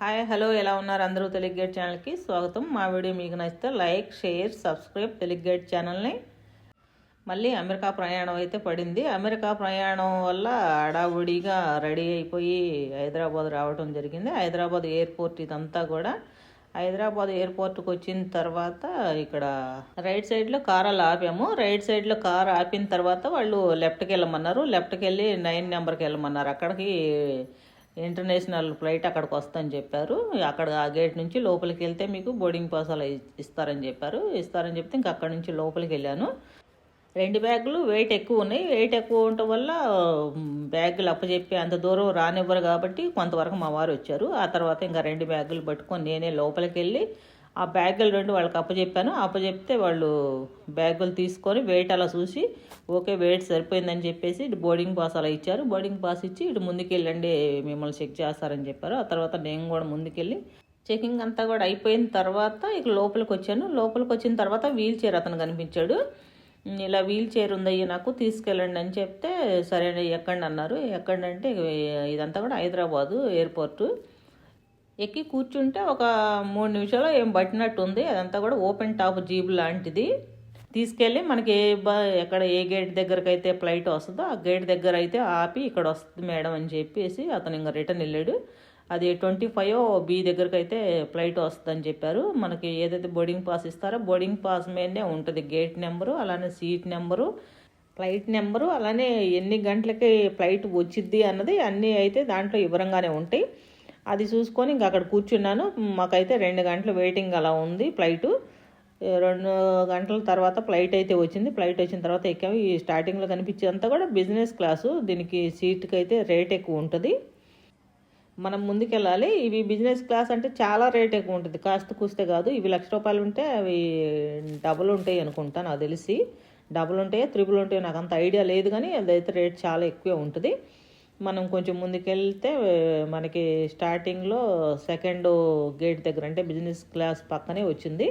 Hi hello ఎలా ఉన్నారు అందరూ తెలుగు గైడ్ ఛానల్కి? స్వాగతం. మా వీడియో మీకు నచ్చితే like share subscribe Telugu guide ఛానల్ని. మళ్ళీ అమెరికా ప్రయాణం అయితే పడింది. అమెరికా ప్రయాణం వల్ల హడావుడిగా రెడీ అయిపోయి హైదరాబాద్ రావడం జరిగింది. హైదరాబాద్ ఎయిర్పోర్ట్ ఇదంతా కూడా. హైదరాబాద్ ఎయిర్పోర్ట్కి వచ్చిన తర్వాత ఇక్కడ రైట్ సైడ్లో కార్ అలా ఆపాము. రైట్ సైడ్లో కార్ ఆపిన తర్వాత వాళ్ళు లెఫ్ట్కి వెళ్ళమన్నారు. లెఫ్ట్కి వెళ్ళి నైన్ నెంబర్కి వెళ్ళమన్నారు. అక్కడికి ఇంటర్నేషనల్ ఫ్లైట్ అక్కడికి వస్తుందని చెప్పారు. అక్కడ ఆ గేట్ నుంచి లోపలికి వెళ్తే మీకు బోర్డింగ్ పాస్ అలా ఇస్తారని చెప్పారు. ఇస్తారని చెప్తే ఇంక అక్కడి నుంచి లోపలికి వెళ్ళాను. రెండు బ్యాగులు వెయిట్ ఎక్కువ ఉన్నాయి. వెయిట్ ఎక్కువ ఉండటం వల్ల బ్యాగులు అప్పచెప్పి అంత దూరం రానివ్వరు కాబట్టి కొంతవరకు మా వారు వచ్చారు. ఆ తర్వాత ఇంకా రెండు బ్యాగులు పట్టుకొని నేనే లోపలికి వెళ్ళి ఆ బ్యాగులు రెండు వాళ్ళకి అప్పచెప్పాను అప్పచెప్తే వాళ్ళు బ్యాగులు తీసుకొని వెయిట్ అలా చూసి ఓకే వెయిట్ సరిపోయిందని చెప్పేసి ఇటు బోర్డింగ్ పాస్ అలా ఇచ్చారు. బోర్డింగ్ పాస్ ఇచ్చి ఇటు ముందుకెళ్ళండి మిమ్మల్ని చెక్ చేస్తారని చెప్పారు. ఆ తర్వాత నేను కూడా ముందుకెళ్ళి చెకింగ్ అంతా కూడా అయిపోయిన తర్వాత ఇక లోపలికి వచ్చాను. లోపలికి వచ్చిన తర్వాత వీల్ చైర్ అతను కనిపించాడు. ఇలా వీల్ చైర్ ఉందయ్య నాకు తీసుకెళ్ళండి అని చెప్తే సరే ఎక్కండి అన్నారు. ఎక్కండి అంటే ఇదంతా కూడా హైదరాబాదు ఎయిర్పోర్టు. ఎక్కి కూర్చుంటే ఒక మూడు నిమిషాలు ఏం పట్టినట్టు ఉంది అదంతా కూడా ఓపెన్ టాప్ జీబు లాంటిది. తీసుకెళ్ళి మనకి ఏ బ ఎక్కడ ఏ గేట్ దగ్గరకు అయితే ఫ్లైట్ వస్తుందో ఆ గేట్ దగ్గర అయితే ఆపి ఇక్కడ వస్తుంది మేడం అని చెప్పేసి అతను ఇంకా రిటర్న్ వెళ్ళాడు. అది ట్వంటీ ఫైవ్ బి దగ్గరకు అయితే ఫ్లైట్ వస్తుందని చెప్పారు. మనకి ఏదైతే బోర్డింగ్ పాస్ ఇస్తారో బోర్డింగ్ పాస్ మీదనే ఉంటుంది గేట్ నెంబరు అలానే సీట్ నెంబరు ఫ్లైట్ నెంబరు అలానే ఎన్ని గంటలకి ఫ్లైట్ వచ్చిద్ది అన్నది అన్నీ అయితే దాంట్లో వివరంగానే ఉంటాయి. అది చూసుకొని ఇంకా అక్కడ కూర్చున్నాను. మాకైతే రెండు గంటలు వెయిటింగ్ అలా ఉంది ఫ్లైటు. రెండు గంటల తర్వాత ఫ్లైట్ అయితే వచ్చింది. ఫ్లైట్ వచ్చిన తర్వాత ఎక్కాము. ఈ స్టార్టింగ్లో కనిపించేంతా కూడా బిజినెస్ క్లాసు. దీనికి సీట్కి అయితే రేట్ ఎక్కువ ఉంటుంది. మనం ముందుకెళ్ళాలి. ఇవి బిజినెస్ క్లాస్ అంటే చాలా రేట్ ఎక్కువ ఉంటుంది. కాస్త కూస్తే కాదు. ఇవి లక్ష రూపాయలు ఉంటే అవి డబుల్ ఉంటాయి అనుకుంటా నాకు తెలిసి. డబుల్ ఉంటాయో త్రిబుల్ ఉంటాయో నాకు అంత ఐడియా లేదు కానీ అదైతే రేట్ చాలా ఎక్కువే ఉంటుంది. మనం కొంచెం ముందుకెళ్తే మనకి స్టార్టింగ్లో సెకండ్ గేట్ దగ్గర అంటే బిజినెస్ క్లాస్ పక్కనే వచ్చింది.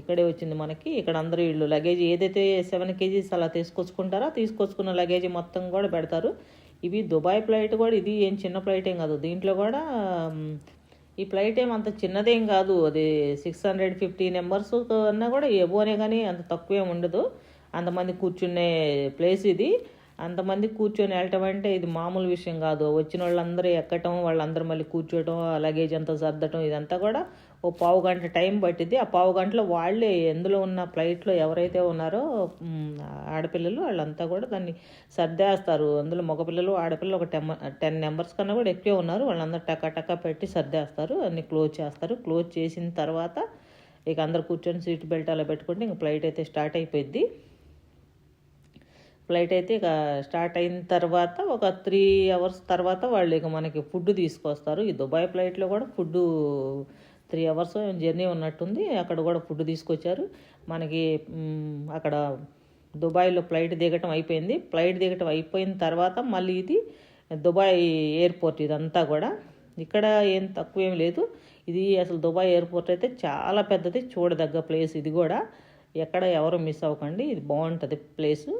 ఇక్కడే వచ్చింది మనకి. ఇక్కడ అందరూ వీళ్ళు లగేజ్ ఏదైతే సెవెన్ కేజీస్ అలా తీసుకొచ్చుకుంటారో తీసుకొచ్చుకున్న లగేజ్ మొత్తం కూడా పెడతారు. ఇవి దుబాయ్ ఫ్లైట్ కూడా ఇది ఏం చిన్న ఫ్లైట్ ఏం కాదు. దీంట్లో కూడా ఈ ఫ్లైట్ ఏం అంత చిన్నదేం కాదు. అది సిక్స్ హండ్రెడ్ ఫిఫ్టీ నెంబర్స్ అన్నా కూడా ఎబోనే కానీ అంత తక్కువేం ఉండదు. అంతమంది కూర్చునే ప్లేస్ ఇది. అంతమంది కూర్చొని వెళ్ళటం అంటే ఇది మామూలు విషయం కాదు. వచ్చిన వాళ్ళందరూ ఎక్కటం వాళ్ళందరూ మళ్ళీ కూర్చోవటం ఆ లగేజ్ అంతా సర్దటం ఇదంతా కూడా ఓ పావు గంట టైం పట్టింది ఆ పావు గంటలో వాళ్ళే ఎందులో ఉన్న ఫ్లైట్లో ఎవరైతే ఉన్నారో ఆడపిల్లలు వాళ్ళంతా కూడా దాన్ని సర్దేస్తారు. అందులో మగపిల్లలు ఆడపిల్లలు ఒక టెన్ టెన్ నెంబర్స్ కన్నా కూడా ఎక్కువే ఉన్నారు. వాళ్ళందరూ టకా టకా పెట్టి సర్దేస్తారు. అన్ని క్లోజ్ చేస్తారు. క్లోజ్ చేసిన తర్వాత ఇక అందరు కూర్చొని సీట్ బెల్ట్ అలా పెట్టుకుంటే ఇంక ఫ్లైట్ అయితే స్టార్ట్ అయిపోయింది ఫ్లైట్ అయితే ఇక స్టార్ట్ అయిన తర్వాత ఒక త్రీ అవర్స్ తర్వాత వాళ్ళు ఇక మనకి ఫుడ్ తీసుకొస్తారు. ఈ దుబాయ్ ఫ్లైట్లో కూడా ఫుడ్ త్రీ అవర్స్ జర్నీ ఉన్నట్టుంది. అక్కడ కూడా ఫుడ్ తీసుకొచ్చారు. మనకి అక్కడ దుబాయ్లో ఫ్లైట్ దిగటం అయిపోయింది. ఫ్లైట్ దిగటం అయిపోయిన తర్వాత మళ్ళీ ఇది దుబాయ్ ఎయిర్పోర్ట్ ఇదంతా కూడా. ఇక్కడ ఏం తక్కువ ఏం లేదు. ఇది అసలు దుబాయ్ ఎయిర్పోర్ట్ అయితే చాలా పెద్దది. చూడదగ్గ ప్లేస్ ఇది కూడా. ఎక్కడ ఎవరు మిస్ అవ్వకండి. ఇది బాగుంటుంది ప్లేసు.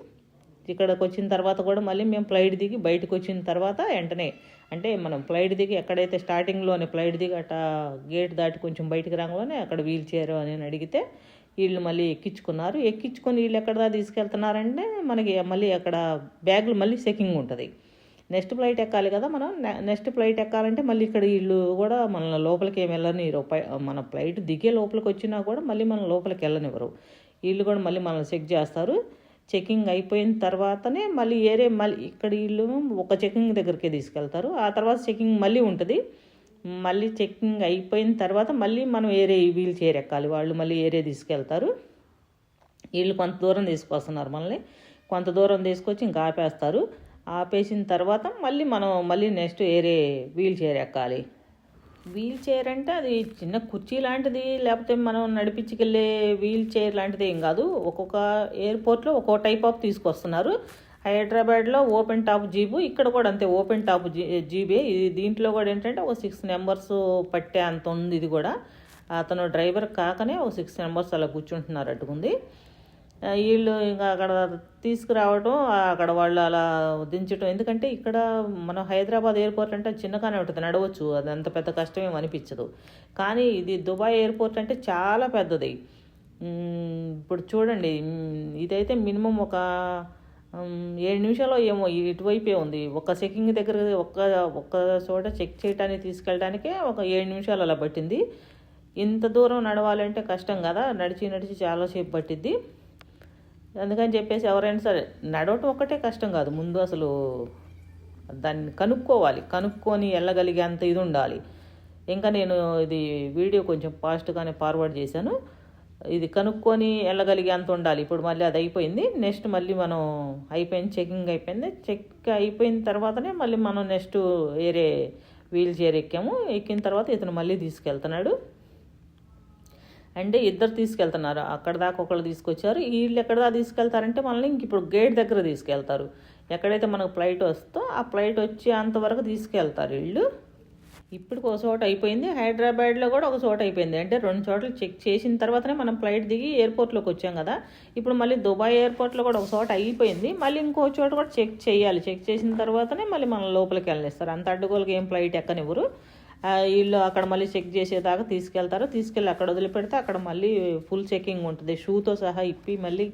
ఇక్కడికి వచ్చిన తర్వాత కూడా మళ్ళీ మేము ఫ్లైట్ దిగి బయటకు వచ్చిన తర్వాత వెంటనే అంటే మనం ఫ్లైట్ దిగి ఎక్కడైతే స్టార్టింగ్లోనే ఫ్లైట్ దిగి అట్లా గేట్ దాటి కొంచెం బయటకు రాగానే అక్కడ వీల్ చైర్ అని అడిగితే వీళ్ళు మళ్ళీ ఎక్కించుకున్నారు. ఎక్కించుకొని వీళ్ళు ఎక్కడ దాకా తీసుకెళ్తున్నారంటే మనకి మళ్ళీ అక్కడ బ్యాగులు మళ్ళీ చెకింగ్ ఉంటుంది. నెక్స్ట్ ఫ్లైట్ ఎక్కాలి కదా మనం. నెక్స్ట్ ఫ్లైట్ ఎక్కాలంటే మళ్ళీ ఇక్కడ వీళ్ళు కూడా మన లోపలికి ఏమి వెళ్ళనివ్వరు. మన ఫ్లైట్ దిగే లోపలికి వచ్చినా కూడా మళ్ళీ మన లోపలికి వెళ్ళనివ్వరు. వీళ్ళు కూడా మళ్ళీ మనల్ని చెక్ చేస్తారు. చెకింగ్ అయిపోయిన తర్వాతనే మళ్ళీ ఏరే మళ్ళీ ఇక్కడ వీళ్ళు ఒక చెకింగ్ దగ్గరికి తీసుకెళ్తారు. ఆ తర్వాత చెకింగ్ మళ్ళీ ఉంటుంది. మళ్ళీ చెకింగ్ అయిపోయిన తర్వాత మళ్ళీ మనం ఏరే వీల్ చైర్ ఎక్కాలి. వాళ్ళు మళ్ళీ ఏరే తీసుకెళ్తారు. వీళ్ళు కొంత దూరం తీసుకొస్తున్నారు మనల్ని. కొంత దూరం తీసుకొచ్చి ఇంకా ఆపేస్తారు. ఆపేసిన తర్వాత మళ్ళీ మనం మళ్ళీ నెక్స్ట్ ఏరే వీల్ చైర్ ఎక్కాలి. వీల్ చైర్ అంటే అది చిన్న కుర్చీ లాంటిది లేకపోతే మనం నడిపించుకెళ్ళే వీల్ చైర్ లాంటిది ఏం కాదు. ఒక్కొక్క ఎయిర్పోర్ట్లో ఒక్కో టైప్ ఆఫ్ తీసుకొస్తున్నారు. హైదరాబాద్లో ఓపెన్ టాప్ జీబు ఇక్కడ కూడా అంతే ఓపెన్ టాప్ జీ జీబే. ఇది దీంట్లో కూడా ఏంటంటే ఒక సిక్స్ నెంబర్స్ పట్టే అంత ఉంది ఇది కూడా. అతను డ్రైవర్ కాకనే ఒక సిక్స్ నెంబర్స్ అలా కూర్చుంటున్నారు అట్టుకుంది వీళ్ళు ఇంకా అక్కడ తీసుకురావటం అక్కడ వాళ్ళు అలా దించడం ఎందుకంటే ఇక్కడ మనం హైదరాబాద్ ఎయిర్పోర్ట్ అంటే చిన్నగానే ఉంటుంది నడవచ్చు. అది అంత పెద్ద కష్టమేం అనిపించదు. కానీ ఇది దుబాయ్ ఎయిర్పోర్ట్ అంటే చాలా పెద్దది. ఇప్పుడు చూడండి ఇదైతే మినిమం ఒక ఏడు నిమిషాలు ఏమో ఇటువైపే ఉంది. ఒక చెకింగ్ దగ్గర ఒక్క ఒక్క చోట చెక్ చేయడానికి తీసుకెళ్ళడానికే ఒక ఏడు నిమిషాలు అలా పట్టింది. ఇంత దూరం నడవాలంటే కష్టం కదా నడిచి నడిచి చాలాసేపు పట్టిద్ది. అందుకని చెప్పేసి ఎవరైనా సరే నడవటం ఒక్కటే కష్టం కాదు. ముందు అసలు దాన్ని కనుక్కోవాలి. కనుక్కొని వెళ్ళగలిగే అంత ఇది ఉండాలి. ఇంకా నేను ఇది వీడియో కొంచెం ఫాస్ట్గానే ఫార్వర్డ్ చేశాను. ఇది కనుక్కొని వెళ్ళగలిగే అంత ఉండాలి. ఇప్పుడు మళ్ళీ అది అయిపోయింది. నెక్స్ట్ మళ్ళీ మనం అయిపోయింది చెకింగ్ అయిపోయింది. చెక్ అయిపోయిన తర్వాతనే మళ్ళీ మనం నెక్స్ట్ వేరే వీల్ చైర్ ఎక్కాము. ఎక్కిన తర్వాత ఇతను మళ్ళీ తీసుకెళ్తున్నాడు. అంటే ఇద్దరు తీసుకెళ్తున్నారు. అక్కడ దాకా ఒకళ్ళు తీసుకొచ్చారు. వీళ్ళు ఎక్కడ దాకా తీసుకెళ్తారంటే మనల్ని ఇంక ఇప్పుడు గేట్ దగ్గర తీసుకెళ్తారు. ఎక్కడైతే మనకు ఫ్లైట్ వస్తుందో ఆ ఫ్లైట్ వచ్చే అంతవరకు తీసుకెళ్తారు వీళ్ళు. ఇప్పుడు ఒక చోట అయిపోయింది. హైదరాబాద్లో కూడా ఒక చోట అయిపోయింది. అంటే రెండు చోట్ల చెక్ చేసిన తర్వాతనే మనం ఫ్లైట్ దిగి ఎయిర్పోర్ట్లోకి వచ్చాం కదా. ఇప్పుడు మళ్ళీ దుబాయ్ ఎయిర్పోర్ట్లో కూడా ఒక చోట అయిపోయింది. మళ్ళీ ఇంకో చోట కూడా చెక్ చేయాలి. చెక్ చేసిన తర్వాతనే మళ్ళీ మనం లోపలికి వెళ్ళనిస్తారు. అంత అడ్డుగోలకి ఏం ఫ్లైట్ ఎక్కనివ్వరు. వీళ్ళు అక్కడ మళ్ళీ చెక్ చేసేదాకా తీసుకెళ్తారు. తీసుకెళ్ళి అక్కడ వదిలిపెడితే అక్కడ మళ్ళీ ఫుల్ చెకింగ్ ఉంటుంది. షూతో సహా ఇప్పి మళ్ళీ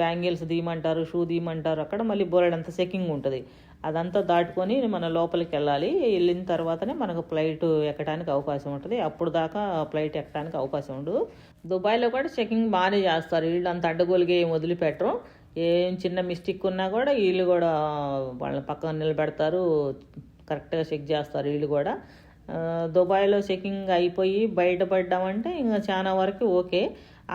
బ్యాంగిల్స్ తీయమంటారు షూ తీయమంటారు అక్కడ మళ్ళీ బోలెడంత చెకింగ్ ఉంటుంది. అదంతా దాటుకొని మన లోపలికి వెళ్ళాలి. వెళ్ళిన తర్వాతనే మనకు ఫ్లైట్ ఎక్కడానికి అవకాశం ఉంటుంది. అప్పుడు దాకా ఫ్లైట్ ఎక్కడానికి అవకాశం ఉండదు. దుబాయ్లో కూడా చెకింగ్ బాగానే చేస్తారు. వీళ్ళు అంత అడ్డగోలుగా ఏం వదిలిపెట్టరు. ఏం చిన్న మిస్టేక్ ఉన్నా కూడా వీళ్ళు కూడా వాళ్ళ పక్కన నిలబెడతారు. కరెక్ట్గా చెక్ చేస్తారు వీళ్ళు కూడా. దుబాయ్లో చెకింగ్ అయిపోయి బయటపడ్డామంటే ఇంకా చాలా వరకు ఓకే.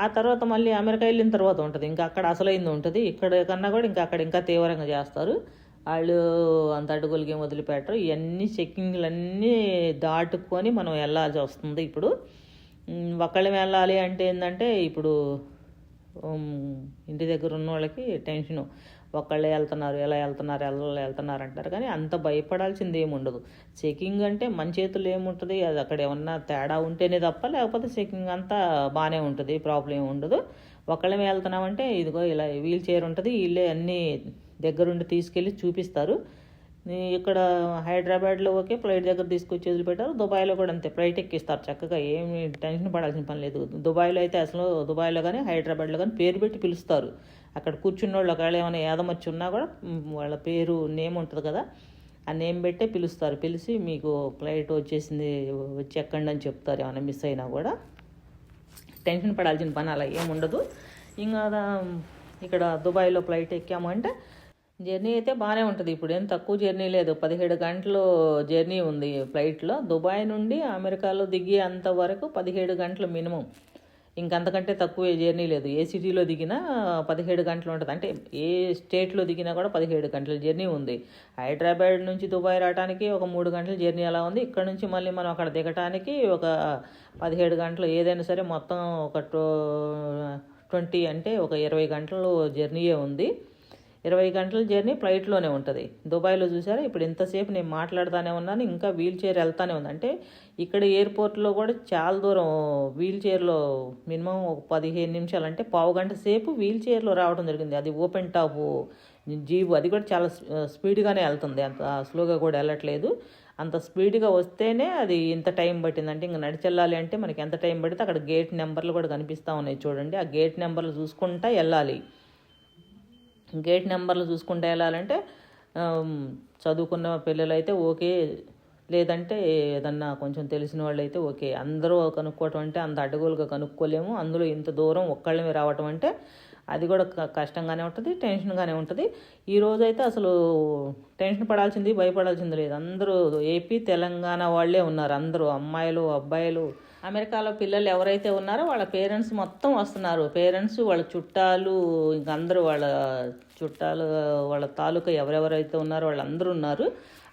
ఆ తర్వాత మళ్ళీ అమెరికా వెళ్ళిన తర్వాత ఉంటుంది. ఇంకా అక్కడ అసలైంది ఉంటుంది. ఇక్కడ కన్నా కూడా ఇంకా అక్కడ ఇంకా తీవ్రంగా చేస్తారు. వాళ్ళు అంత అడుగులకి వదిలిపెట్టరు. ఇవన్నీ చెక్కింగ్లన్నీ దాటుకొని మనం వెళ్ళాల్సి వస్తుంది ఇప్పుడు. ఒకళ్ళు వెళ్ళాలి అంటే ఏంటంటే ఇప్పుడు ఇంటి దగ్గర ఉన్న వాళ్ళకి టెన్షను. ఒక్కళ్ళే వెళ్తున్నారు ఎలా వెళ్తున్నారు ఎలా వెళ్తున్నారు అంటారు. కానీ అంత భయపడాల్సింది ఏమి ఉండదు. చెకింగ్ అంటే మన చేతులు ఏముంటుంది అది అక్కడ ఏమన్నా తేడా ఉంటేనే తప్ప లేకపోతే చెకింగ్ అంతా బాగానే ఉంటుంది ప్రాబ్లం ఏమి ఉండదు. ఒక్కళ్ళమే వెళ్తున్నామంటే ఇదిగో ఇలా వీల్ చైర్ ఉంటుంది వీళ్ళే అన్నీ దగ్గరుండి తీసుకెళ్ళి చూపిస్తారు. ఇక్కడ హైదరాబాద్లో ఓకే ఫ్లైట్ దగ్గర తీసుకొచ్చి వదిలిపెట్టారు. దుబాయ్లో కూడా అంతే ఫ్లైట్ ఎక్కిస్తారు చక్కగా ఏమి టెన్షన్ పడాల్సిన పని లేదు. దుబాయ్లో అయితే అసలు దుబాయ్లో కానీ హైదరాబాద్లో కానీ పేరు పెట్టి పిలుస్తారు. అక్కడ కూర్చున్న వాళ్ళు ఒకవేళ ఏమైనా ఏదమొచ్చి ఉన్నా కూడా వాళ్ళ పేరు నేమ్ ఉంటుంది కదా ఆ నేమ్ పెట్టే పిలుస్తారు. పిలిచి మీకు ఫ్లైట్ వచ్చేసింది వచ్చి ఎక్కండి అని చెప్తారు. ఏమైనా మిస్ అయినా కూడా టెన్షన్ పడాల్సిన పని అలా ఏముండదు ఇంకా ఇక్కడ దుబాయ్లో ఫ్లైట్ ఎక్కాము అంటే జర్నీ అయితే బాగానే ఉంటుంది. ఇప్పుడు ఏం తక్కువ జర్నీ లేదు. పదిహేడు గంటలు జర్నీ ఉంది ఫ్లైట్లో. దుబాయ్ నుండి అమెరికాలో దిగే అంత వరకు పదిహేడు గంటలు మినిమం. ఇంకంతకంటే తక్కువ జర్నీ లేదు. ఏ సిటీలో దిగినా పదిహేడు గంటలు ఉంటుంది. అంటే ఏ స్టేట్లో దిగినా కూడా పదిహేడు గంటల జర్నీ ఉంది. హైదరాబాద్ నుంచి దుబాయ్ రావడానికి ఒక మూడు గంటల జర్నీ అలా ఉంది. ఇక్కడ నుంచి మళ్ళీ మనం అక్కడ దిగటానికి ఒక పదిహేడు గంటలు ఏదైనా సరే మొత్తం ఒక ట్వంటీ అంటే ఒక ఇరవై గంటలు జర్నీయే ఉంది. ఇరవై గంటల జర్నీ ఫ్లైట్లోనే ఉంటుంది. దుబాయ్లో చూసారా? ఇప్పుడు ఇంతసేపు నేను మాట్లాడుతూనే ఉన్నాను ఇంకా వీల్ చైర్ వెళ్తానే ఉంది. అంటే ఇక్కడ ఎయిర్పోర్ట్లో కూడా చాలా దూరం వీల్ చైర్లో మినిమం ఒక పదిహేను నిమిషాలు అంటే పావు గంట సేపు వీల్ చైర్లో రావడం జరిగింది. అది ఓపెన్ టాప్ జీబు అది కూడా చాలా స్పీడ్గానే వెళ్తుంది. అంత స్లోగా కూడా వెళ్ళట్లేదు. అంత స్పీడ్గా వస్తేనే అది ఇంత టైం పట్టింది. అంటే ఇంకా నడిచెళ్ళాలి అంటే మనకి ఎంత టైం పడితే అక్కడ గేట్ నెంబర్లు కూడా కనిపిస్తూ ఉన్నాయి చూడండి. ఆ గేట్ నెంబర్లు చూసుకుంటా వెళ్ళాలి. గేట్ నెంబర్లు చూసుకుంటే వెళ్ళాలంటే చదువుకున్న పిల్లలు అయితే ఓకే లేదంటే ఏదన్నా కొంచెం తెలిసిన వాళ్ళు అయితే ఓకే. అందరూ కనుక్కోవటం అంటే అంత అడ్డగోలుగా కనుక్కోలేము. అందులో ఇంత దూరం ఒక్కళ్ళమే రావటం అంటే అది కూడా క- కష్టంగానే ఉంటుంది టెన్షన్గానే ఉంటుంది. ఈ రోజైతే అసలు టెన్షన్ పడాల్సింది భయపడాల్సింది లేదు. అందరూ ఏపీ తెలంగాణ వాళ్ళే ఉన్నారు. అందరూ అమ్మాయిలు అబ్బాయిలు అమెరికాలో పిల్లలు ఎవరైతే ఉన్నారో వాళ్ళ పేరెంట్స్ మొత్తం వస్తున్నారు. పేరెంట్స్ వాళ్ళ చుట్టాలు ఇంక అందరూ వాళ్ళ చుట్టాలు వాళ్ళ తాలూకా ఎవరెవరైతే ఉన్నారో వాళ్ళందరూ ఉన్నారు.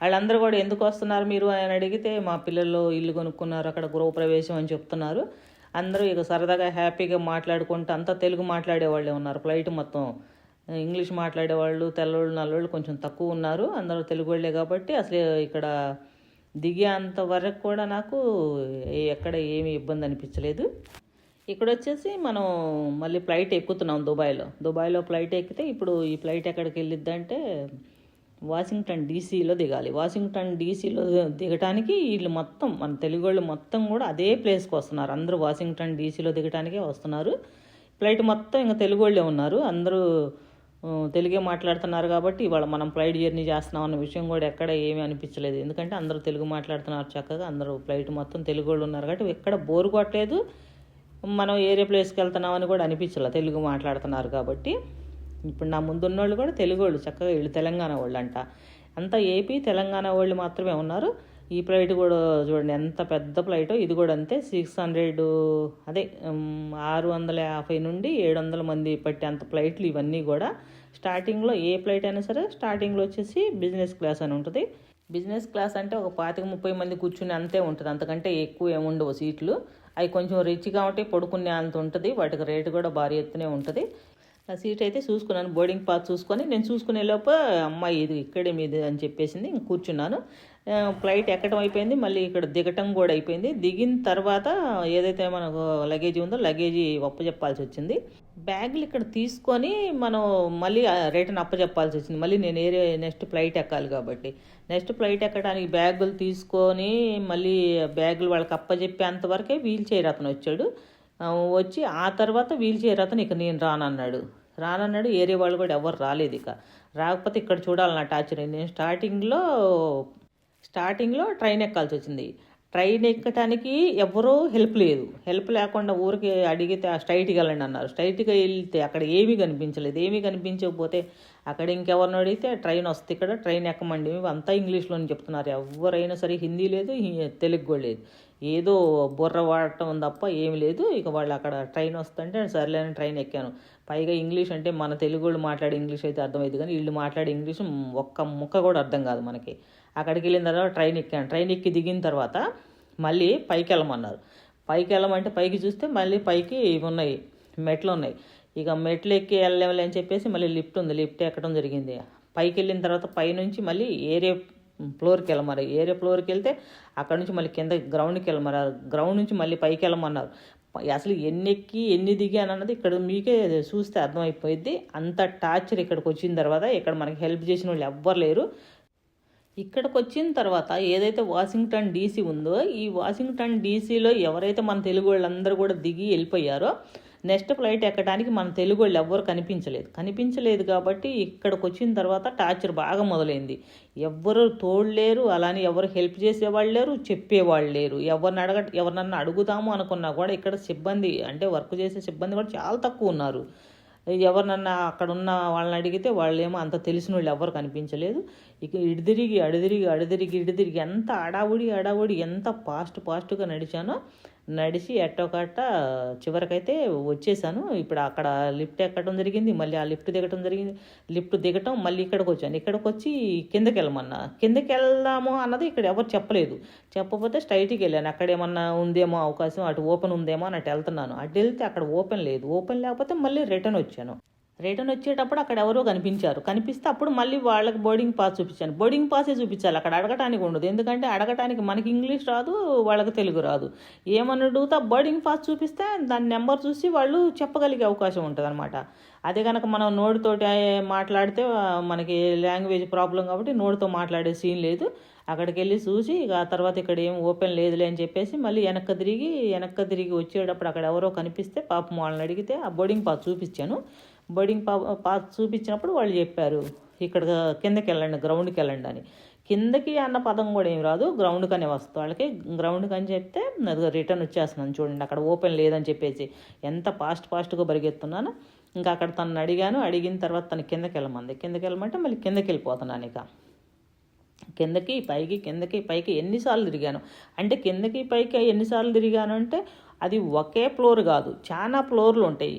వాళ్ళందరూ కూడా ఎందుకు వస్తున్నారు మీరు అని అడిగితే మా పిల్లలు ఇల్లు కొనుక్కున్నారు అక్కడ గృహప్రవేశం అని చెప్తున్నారు. అందరూ ఇక సరదాగా హ్యాపీగా మాట్లాడుకుంటూ అంతా తెలుగు మాట్లాడే వాళ్ళే ఉన్నారు. ఫ్లైట్ మొత్తం ఇంగ్లీష్ మాట్లాడేవాళ్ళు తెల్లవాళ్ళు నల్లవాళ్ళు కొంచెం తక్కువ ఉన్నారు. అందరూ తెలుగు వాళ్ళే కాబట్టి అసలు ఇక్కడ దిగేంత వరకు కూడా నాకు ఎక్కడ ఏమీ ఇబ్బంది అనిపించలేదు. ఇక్కడ వచ్చేసి మనం మళ్ళీ ఫ్లైట్ ఎక్కుతున్నాం దుబాయ్లో. దుబాయ్లో ఫ్లైట్ ఎక్కితే ఇప్పుడు ఈ ఫ్లైట్ ఎక్కడికి వెళ్ళిద్దంటే వాషింగ్టన్ డీసీలో దిగాలి. వాషింగ్టన్ డీసీలో దిగటానికి వీళ్ళు మొత్తం మన తెలుగు వాళ్ళు మొత్తం కూడా అదే ప్లేస్కి వస్తున్నారు. అందరూ వాషింగ్టన్ డీసీలో దిగటానికే వస్తున్నారు. ఫ్లైట్ మొత్తం ఇంకా తెలుగు వాళ్ళే ఉన్నారు. అందరూ తెలుగే మాట్లాడుతున్నారు కాబట్టి ఇవాళ మనం ఫ్లైట్ జర్నీ చేస్తున్నాం అన్న విషయం కూడా ఎక్కడ ఏమీ అనిపించలేదు. ఎందుకంటే అందరూ తెలుగు మాట్లాడుతున్నారు చక్కగా అందరూ ఫ్లైట్ మొత్తం తెలుగు వాళ్ళు ఉన్నారు కాబట్టి ఎక్కడ బోరు కొట్టలేదు. మనం ఏరే ప్లేస్కి వెళ్తున్నామని కూడా అనిపించలే తెలుగు మాట్లాడుతున్నారు కాబట్టి. ఇప్పుడు నా ముందు ఉన్నోళ్ళు కూడా తెలుగు వాళ్ళు చక్కగా వీళ్ళు తెలంగాణ వాళ్ళు అంట అంతా ఏపీ తెలంగాణ వాళ్ళు మాత్రమే ఉన్నారు. ఈ ఫ్లైట్ కూడా చూడండి ఎంత పెద్ద ఫ్లైట్ ఇది కూడా అంతే. సిక్స్ హండ్రెడ్ అదే ఆరు వందల యాభై నుండి ఏడు వందల మంది పట్టే అంత ఫ్లైట్లు ఇవన్నీ కూడా స్టార్టింగ్లో ఏ ఫ్లైట్ అయినా సరే స్టార్టింగ్లో వచ్చేసి బిజినెస్ క్లాస్ అని ఉంటుంది. బిజినెస్ క్లాస్ అంటే ఒక పాతిక ముప్పై మంది కూర్చుని అంతే ఉంటుంది. అంతకంటే ఎక్కువ ఏముండవు సీట్లు. అవి కొంచెం రిచ్గా కాబట్టి పడుకునే అంత ఉంటుంది. వాటికి రేటు కూడా భారీ ఎత్తునే ఉంటుంది. ఆ సీట్ అయితే చూసుకున్నాను. బోర్డింగ్ పాస్ చూసుకొని నేను చూసుకునే లోపు అమ్మాయి ఇది ఇక్కడే మీది అని చెప్పేసింది. ఇంక కూర్చున్నాను. ఫ్లైట్ ఎక్కడం అయిపోయింది. మళ్ళీ ఇక్కడ దిగటం కూడా అయిపోయింది. దిగిన తర్వాత ఏదైతే మనకు లగేజీ ఉందో లగేజీ అప్పచెప్పాల్సి వచ్చింది. బ్యాగులు ఇక్కడ తీసుకొని మనం మళ్ళీ రిటర్న్ అప్పచెప్పాల్సి వచ్చింది. మళ్ళీ నేను ఏరే నెక్స్ట్ ఫ్లైట్ ఎక్కాలి కాబట్టి. నెక్స్ట్ ఫ్లైట్ ఎక్కడానికి బ్యాగులు తీసుకొని మళ్ళీ బ్యాగులు వాళ్ళకి అప్పచెప్పేంతవరకే వీల్ చైర్ అతను వచ్చాడు. వచ్చి ఆ తర్వాత వీల్ చైర్ అతను ఇక నేను రానన్నాడు. రానన్నాడు ఏరియా వాళ్ళు కూడా ఎవరు రాలేదు ఇక. రాకపోతే ఇక్కడ చూడాలి నా టార్చర్. నేను స్టార్టింగ్లో స్టార్టింగ్లో ట్రైన్ ఎక్కాల్సి వచ్చింది. ట్రైన్ ఎక్కడానికి ఎవరూ హెల్ప్ లేదు. హెల్ప్ లేకుండా ఊరికి అడిగితే ఆ స్ట్రైట్కి వెళ్ళండి అన్నారు. స్ట్రైట్గా వెళ్తే అక్కడ ఏమీ కనిపించలేదు. ఏమీ కనిపించకపోతే అక్కడ ఇంకెవరిని అడిగితే ట్రైన్ వస్తే ఇక్కడ ట్రైన్ ఎక్కమండి. అంతా ఇంగ్లీష్లోనే చెప్తున్నారు. ఎవరైనా సరే హిందీ లేదు తెలుగు కూడా లేదు. ఏదో బుర్ర వాడటం తప్ప ఏమి లేదు. ఇక వాళ్ళు అక్కడ ట్రైన్ వస్తుంటే సర్లేని ట్రైన్ ఎక్కాను. పైగా ఇంగ్లీష్ అంటే మన తెలుగు వాళ్ళు మాట్లాడే ఇంగ్లీష్ అయితే అర్థమైంది కానీ వీళ్ళు మాట్లాడే ఇంగ్లీష్ ఒక్క ముక్క కూడా అర్థం కాదు మనకి. అక్కడికి వెళ్ళిన తర్వాత ట్రైన్ ఎక్కాను. ట్రైన్ ఎక్కి దిగిన తర్వాత మళ్ళీ పైకి వెళ్ళమన్నారు. పైకి వెళ్ళమంటే పైకి చూస్తే మళ్ళీ పైకి ఇవి ఉన్నాయి మెట్లు ఉన్నాయి. ఇక మెట్లు ఎక్కి వెళ్ళలేమలే అని చెప్పేసి మళ్ళీ లిఫ్ట్ ఉంది. లిఫ్ట్ ఎక్కడం జరిగింది. పైకి వెళ్ళిన తర్వాత పైనుంచి మళ్ళీ ఏరే ఫ్లోర్కి వెళ్ళమన్నారు. ఏరియా ఫ్లోర్కి వెళ్తే అక్కడ నుంచి మళ్ళీ కింద గ్రౌండ్కి వెళ్ళమన్నారు. గ్రౌండ్ నుంచి మళ్ళీ పైకి వెళ్ళమన్నారు. అసలు ఎన్ని ఎక్కి ఎన్ని దిగాను అన్నది ఇక్కడ మీకే చూస్తే అర్థమైపోయింది అంత టార్చర్ ఇక్కడికి వచ్చిన తర్వాత ఇక్కడ మనకి హెల్ప్ చేసిన వాళ్ళు ఎవ్వరు లేరు. ఇక్కడికి వచ్చిన తర్వాత ఏదైతే వాషింగ్టన్ డీసీ ఉందో ఈ వాషింగ్టన్ డీసీలో ఎవరైతే మన తెలుగు వాళ్ళందరూ కూడా దిగి వెళ్ళిపోయారో నెక్స్ట్ ఫ్లైట్ ఎక్కడానికి మన తెలుగు వాళ్ళు ఎవ్వరు కనిపించలేదు. కనిపించలేదు కాబట్టి ఇక్కడికి వచ్చిన తర్వాత టార్చర్ బాగా మొదలైంది. ఎవ్వరు తోడలేరు అలానే ఎవరు హెల్ప్ చేసేవాళ్ళు లేరు చెప్పేవాళ్ళు లేరు. ఎవరిని అడగ ఎవరినన్నా అడుగుదాము అనుకున్నా కూడా ఇక్కడ సిబ్బంది అంటే వర్క్ చేసే సిబ్బంది కూడా చాలా తక్కువ ఉన్నారు. ఎవరినన్నా అక్కడ ఉన్న వాళ్ళని అడిగితే వాళ్ళేమో అంత తెలిసిన వాళ్ళు ఎవరు కనిపించలేదు. ఇక ఇడిదిరిగి అడిదిరిగి అడిదిరిగి ఇడిదిరిగి ఎంత అడావుడి అడావుడి ఎంత ఫాస్ట్ ఫాస్ట్గా నడిచానో నడిచి ఎట్టోకట్ట చివరికైతే వచ్చేసాను. ఇప్పుడు అక్కడ లిఫ్ట్ ఎక్కడం జరిగింది మళ్ళీ ఆ లిఫ్ట్ దిగటం జరిగింది. లిఫ్ట్ దిగటం మళ్ళీ ఇక్కడికి వచ్చాను. ఇక్కడికి వచ్చి కిందకి వెళ్ళమన్నా కిందకి వెళ్దాము అన్నది ఇక్కడ ఎవరు చెప్పలేదు. చెప్పకపోతే స్ట్రైట్కి వెళ్ళాను. అక్కడ ఏమన్నా ఉందేమో అవకాశం అటు ఓపెన్ ఉందేమో అని అటు వెళ్తున్నాను. అటు వెళ్తే అక్కడ ఓపెన్ లేదు. ఓపెన్ లేకపోతే మళ్ళీ రిటర్న్ వచ్చాను. రిటర్న్ వచ్చేటప్పుడు అక్కడ ఎవరో కనిపించారు. కనిపిస్తే అప్పుడు మళ్ళీ వాళ్ళకి బోర్డింగ్ పాస్ చూపించాను. బోర్డింగ్ పాసే చూపించాలి. అక్కడ అడగటానికి ఉండదు. ఎందుకంటే అడగటానికి మనకి ఇంగ్లీష్ రాదు వాళ్ళకి తెలుగు రాదు. ఏమని అడుగుతా? బోర్డింగ్ పాస్ చూపిస్తే దాని నెంబర్ చూసి వాళ్ళు చెప్పగలిగే అవకాశం ఉంటుంది అనమాట అదే కనుక మనం నోటితోటి మాట్లాడితే మనకి లాంగ్వేజ్ ప్రాబ్లం కాబట్టి నోటితో మాట్లాడే సీన్ లేదు. అక్కడికి వెళ్ళి చూసి ఇక ఆ తర్వాత ఇక్కడ ఏం ఓపెన్ లేదులే అని చెప్పేసి మళ్ళీ వెనక్కి తిరిగి వెనక్కి తిరిగి వచ్చేటప్పుడు అక్కడ ఎవరో కనిపిస్తే పాపం వాళ్ళని అడిగితే ఆ బోర్డింగ్ పాస్ చూపించాను. బోర్డింగ్ పా పాస్ చూపించినప్పుడు వాళ్ళు చెప్పారు ఇక్కడ కిందకి వెళ్ళండి గ్రౌండ్కి వెళ్ళండి అని. కిందకి అన్న పదం కూడా ఏం రాదు గ్రౌండ్కి అనే వస్తుంది వాళ్ళకి. గ్రౌండ్కి అని చెప్తే అది రిటర్న్ వచ్చేస్తున్నాను చూడండి అక్కడ ఓపెన్ లేదని చెప్పేసి ఎంత ఫాస్ట్ ఫాస్ట్గా పరిగెత్తున్నాను. ఇంకా అక్కడ తనని అడిగాను అడిగిన తర్వాత తను కిందకి వెళ్ళమంది కిందకి వెళ్ళమంటే మళ్ళీ కిందకి వెళ్ళిపోతున్నాను ఇక. కిందకి పైకి కిందకి పైకి ఎన్నిసార్లు తిరిగాను. అంటే కిందకి పైకి ఎన్నిసార్లు తిరిగాను అంటే అది ఒకే ఫ్లోర్ కాదు చాలా ఫ్లోర్లు ఉంటాయి.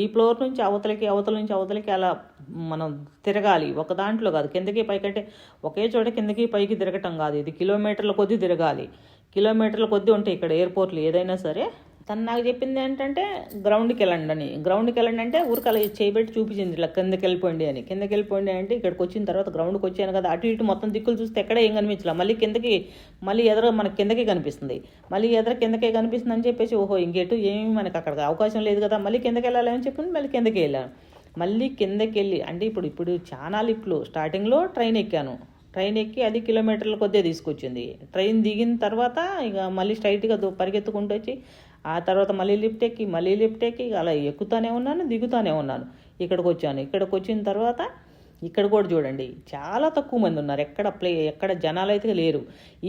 ఈ ఫ్లోర్ నుంచి అవతలకి అవతల నుంచి అవతలకి అలా మనం తిరగాలి. ఒక దాంట్లో కాదు. కిందకి పైకంటే ఒకే చోట కిందకి పైకి తిరగటం కాదు. ఇది కిలోమీటర్ల కొద్దీ తిరగాలి. కిలోమీటర్ల కొద్దీ ఉంటాయి ఇక్కడ ఎయిర్పోర్ట్లు ఏదైనా సరే తను నాకు చెప్పింది ఏంటంటే గ్రౌండ్కి వెళ్ళండి అని. గ్రౌండ్కి వెళ్ళండి అంటే ఊరికి అలా చేయబెట్టి చూపించింది ఇట్లా కిందకి వెళ్ళిపోండి అని. కిందకి వెళ్ళిపోండి అంటే ఇక్కడికి వచ్చిన తర్వాత గ్రౌండ్కి వచ్చాను కదా అటు ఇటు మొత్తం దిక్కులు చూస్తే ఎక్కడ ఏం కనిపించలే. మళ్ళీ కిందకి మళ్ళీ ఎదురు మనకి కిందకే కనిపిస్తుంది. మళ్ళీ ఎదురు కిందకే కనిపిస్తుంది అని చెప్పేసి ఓహో ఇంకెటు ఏమి మనకి అక్కడ అవకాశం లేదు కదా మళ్ళీ కిందకి వెళ్ళాలి అని చెప్పి మళ్ళీ కిందకి వెళ్ళాను. మళ్ళీ కిందకి వెళ్ళి అంటే ఇప్పుడు ఇప్పుడు చాలా లిఫ్ట్లు. స్టార్టింగ్లో ట్రైన్ ఎక్కాను. ట్రైన్ ఎక్కి అది కిలోమీటర్ల కొద్దే తీసుకొచ్చింది. ట్రైన్ దిగిన తర్వాత ఇక మళ్ళీ స్ట్రైట్గా పరిగెత్తుకుంటూ వచ్చి ఆ తర్వాత మళ్ళీ లిఫ్ట్ ఎక్కి మళ్ళీ లిఫ్ట్ ఎక్కి అలా ఎక్కుతానే ఉన్నాను దిగుతానే ఉన్నాను. ఇక్కడికి వచ్చాను. ఇక్కడికి వచ్చిన తర్వాత ఇక్కడ కూడా చూడండి చాలా తక్కువ మంది ఉన్నారు. ఎక్కడ ప్లే ఎక్కడ జనాలు అయితే లేరు.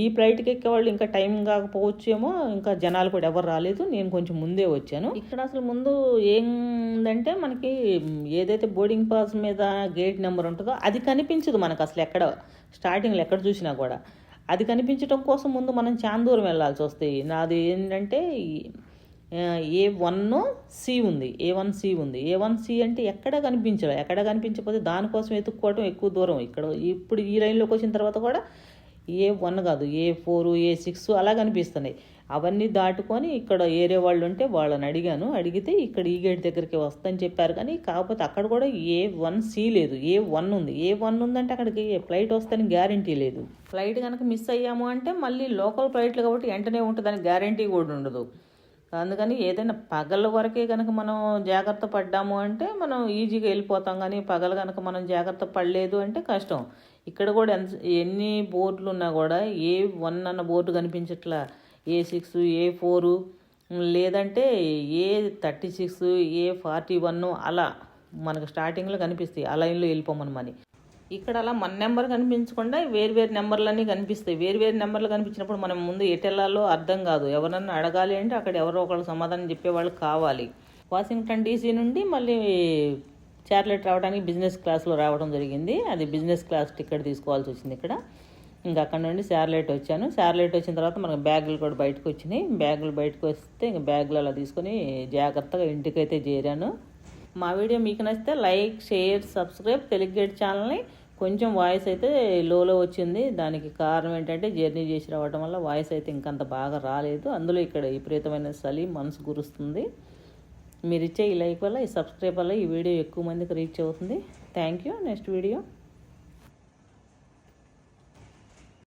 ఈ ఫ్లైట్కి ఎక్కేవాళ్ళు ఇంకా టైం కాకపోవచ్చేమో ఇంకా జనాలు కూడా ఎవరు రాలేదు. నేను కొంచెం ముందే వచ్చాను. ఇక్కడ అసలు ముందు ఏందంటే మనకి ఏదైతే బోర్డింగ్ పాస్ మీద గేట్ నెంబర్ ఉంటుందో అది కనిపించదు మనకు అసలు ఎక్కడ స్టార్టింగ్లో ఎక్కడ చూసినా కూడా. అది కనిపించడం కోసం ముందు మనం చాలా దూరం వెళ్ళాల్సి వస్తుంది నాది ఏంటంటే ఏ వన్ సి ఉంది. ఏ వన్ సి ఉంది. ఏ వన్ సి అంటే ఎక్కడ కనిపించడం? ఎక్కడ కనిపించకపోతే దానికోసం ఎత్తుక్కోవడం ఎక్కువ దూరం. ఇక్కడ ఇప్పుడు ఈ లైన్లోకి వచ్చిన తర్వాత కూడా ఏ వన్ కాదు. ఏ ఫోర్ ఏ సిక్స్ అలా కనిపిస్తున్నాయి. అవన్నీ దాటుకొని ఇక్కడ ఏరే వాళ్ళు ఉంటే వాళ్ళని అడిగాను. అడిగితే ఇక్కడ ఈ గేట్ దగ్గరికి వస్తని చెప్పారు. కానీ కాకపోతే అక్కడ కూడా ఏ వన్ సీ లేదు. ఏ వన్ ఉంది. ఏ వన్ ఉందంటే అక్కడికి ఫ్లైట్ వస్తుందని గ్యారంటీ లేదు. ఫ్లైట్ కనుక మిస్ అయ్యాము అంటే మళ్ళీ లోకల్ ఫ్లైట్లు కాబట్టి వెంటనే ఉంటుందని గ్యారంటీ కూడా ఉండదు. అందుకని ఏదైనా పగల వరకే కనుక మనం జాగ్రత్త పడ్డాము అంటే మనం ఈజీగా వెళ్ళిపోతాం. కానీ పగల కనుక మనం జాగ్రత్త పడలేదు అంటే కష్టం. ఇక్కడ కూడా ఎంత ఎన్ని బోర్డులు ఉన్నా కూడా ఏ వన్ అన్న బోర్డు కనిపించట్లా. ఏ సిక్స్ ఏ ఫోరు లేదంటే A thirty six A forty one అలా మనకు స్టార్టింగ్లో కనిపిస్తాయి. ఆ లైన్లో వెళ్ళిపోమని ఇక్కడ అలా మన నెంబర్ కనిపించకుండా వేరు వేరు నెంబర్లన్నీ కనిపిస్తాయి. వేరు వేరు నెంబర్లు కనిపించినప్పుడు మనం ముందు ఎటు అర్థం కాదు. ఎవరన్నా అడగాలి అంటే అక్కడ ఎవరో ఒకళ్ళు సమాధానం చెప్పేవాళ్ళు కావాలి. వాషింగ్టన్ డీసీ నుండి మళ్ళీ చార్లెట్ రావడానికి బిజినెస్ క్లాస్లో రావడం జరిగింది. అది బిజినెస్ క్లాస్ టికెట్ తీసుకోవాల్సి వచ్చింది ఇక్కడ. ఇంకా అక్కడ నుండి శారలైట్ వచ్చాను. శారలైట్ వచ్చిన తర్వాత మనకు బ్యాగులు కూడా బయటకు వచ్చినాయి. బ్యాగులు బయటకు వస్తే ఇంకా బ్యాగులు అలా తీసుకొని జాగ్రత్తగా ఇంటికైతే చేరాను. మా వీడియో మీకు నచ్చితే like share subscribe Telugu guide ఛానల్ని. కొంచెం వాయిస్ అయితే లోలో వచ్చింది. దానికి కారణం ఏంటంటే జర్నీ చేసి రావడం వల్ల వాయిస్ అయితే ఇంకంత బాగా రాలేదు. అందులో ఇక్కడ విపరీతమైన చలి మనసు గురుస్తుంది. మీరు ఇచ్చే ఈ లైక్ వల్ల ఈ సబ్స్క్రైబ్ వల్ల ఈ వీడియో ఎక్కువ మందికి రీచ్ అవుతుంది. Thank you. Next video.